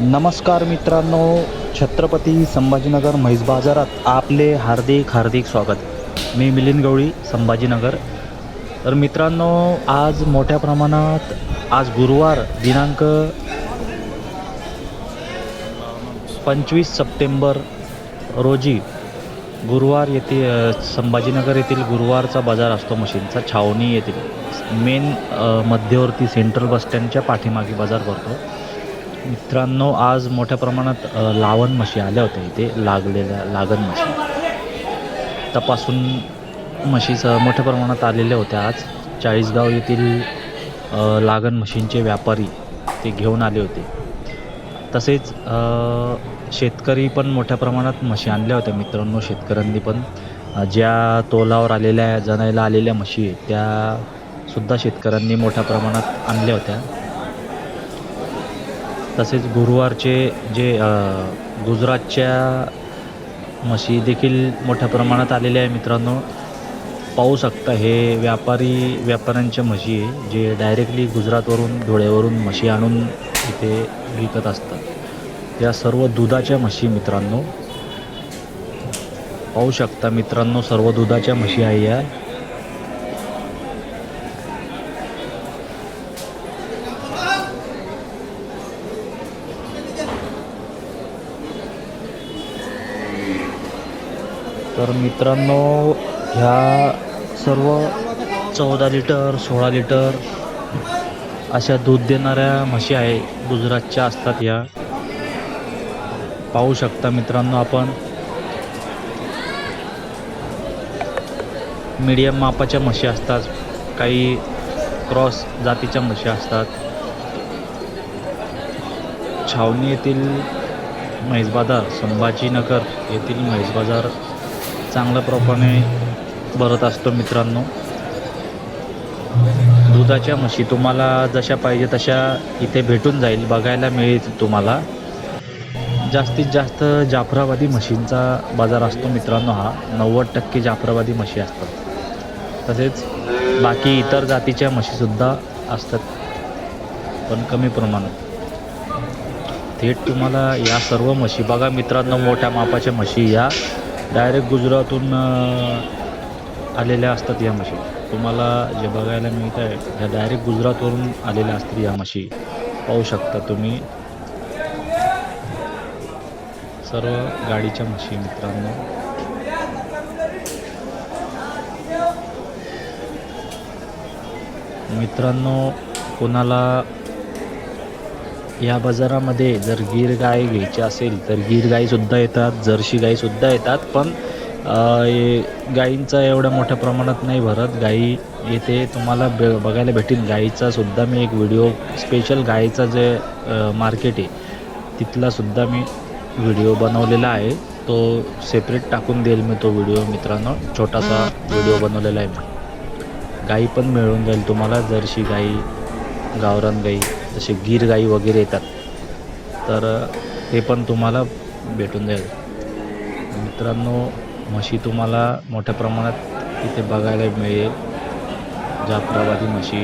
नमस्कार मित्रांनो छत्रपती संभाजीनगर म्हैस बाजारात आपले हार्दिक हार्दिक स्वागत. मी मिलिंद गवळी संभाजीनगर. तर मित्रांनो आज मोठ्या प्रमाणात आज गुरुवार दिनांक पंचवीस सप्टेंबर रोजी गुरुवार येथे संभाजीनगर येथील गुरुवारचा बाजार असतो मशीनचा छावणी येथील. मेन मध्यवर्ती सेंट्रल बस स्टँडच्या पाठीमागे बाजार भरतो. मित्रांनो आज मोठ्या प्रमाणात लावण म्हशी आल्या होत्या इथे लागलेल्या लागण म्हशी. तपासून म्हशीस मोठ्या प्रमाणात आलेल्या होत्या आज. चाळीसगाव येथील लागण म्हशींचे व्यापारी ते घेऊन आले होते. तसेच शेतकरी पण मोठ्या प्रमाणात म्हशी आणल्या होत्या मित्रांनो शेतकऱ्यांनी पण. ज्या तोलावर आलेल्या जणायला आलेल्या म्हशी आहेत, त्या सुद्धा शेतकऱ्यांनी मोठ्या प्रमाणात आणल्या होत्या. तसेच गुरुवारचे जे गुजरातच्या म्हशी देखील मोठ्या प्रमाणात आलेल्या आहे मित्रांनो. पाहू शकता हे व्यापारी व्यापाऱ्यांच्या म्हशी आहे जे डायरेक्टली गुजरातवरून धुळ्यावरून म्हशी आणून इथे विकत असतात. या सर्व दुधाच्या म्हशी मित्रांनो. पाहू शकता मित्रांनो सर्व दुधाच्या म्हशी आहे या. तर मित्रांनो ह्या सर्व चौदा लिटर सोळा लिटर अशा दूध देणाऱ्या म्हशी आहे गुजरातच्या असतात या पाहू शकता मित्रांनो आपण. मीडियम मापाच्या म्हशी असतात काही क्रॉस जातीच्या म्हशी असतात. छावणी येथील म्हैस बाजार संभाजीनगर येथील म्हैस बाजार चांगल्या प्रमाणे भरत असतो मित्रांनो. दुधाच्या म्हशी तुम्हाला जशा पाहिजे तशा इथे भेटून जाईल बघायला मिळेल तुम्हाला. जास्तीत जास्त जाफराबादी म्हशींचा बाजार असतो मित्रांनो हा. नव्वद टक्के जाफराबादी म्हशी असतात. तसेच बाकी इतर जातीच्या म्हशीसुद्धा असतात पण कमी प्रमाणात. थेट तुम्हाला या सर्व म्हशी बघा मित्रांनो मोठ्या मापाच्या म्हशी या. डायरेक्ट गुजरातून आलेल्या असतात या म्हशी तुम्हाला जे बघायला मिळत आहे ह्या डायरेक्ट गुजरातवरून आलेल्या असतील या म्हशी पाहू शकता तुम्ही. सर्व गाडीच्या म्हशी मित्रांनो. मित्रांनो कोणाला या बाजारामध्ये जर गीर गाय घ्यायची असेल तर गीर गाईसुद्धा येतात जर्शी गाईसुद्धा येतात पण गाईंचा एवढ्या मोठ्या प्रमाणात नाही भरत. गाई येथे तुम्हाला बे बघायला भेटेल. गाईचासुद्धा मी एक व्हिडिओ स्पेशल गाईचा जे मार्केट आहे तिथलासुद्धा मी व्हिडिओ बनवलेला आहे. तो सेपरेट टाकून देईल मी तो व्हिडिओ मित्रांनो. छोटासा व्हिडिओ बनवलेला आहे मी. गाई पण मिळून जाईल तुम्हाला जर्शी गाई गावरान गाई जसे गीर गाई वगैरे येतात. तर ते पण तुम्हाला भेटून जाईल. मित्रांनो म्हशी तुम्हाला मोठ्या प्रमाणात इथे बघायला मिळेल. जाफराबादी म्हशी.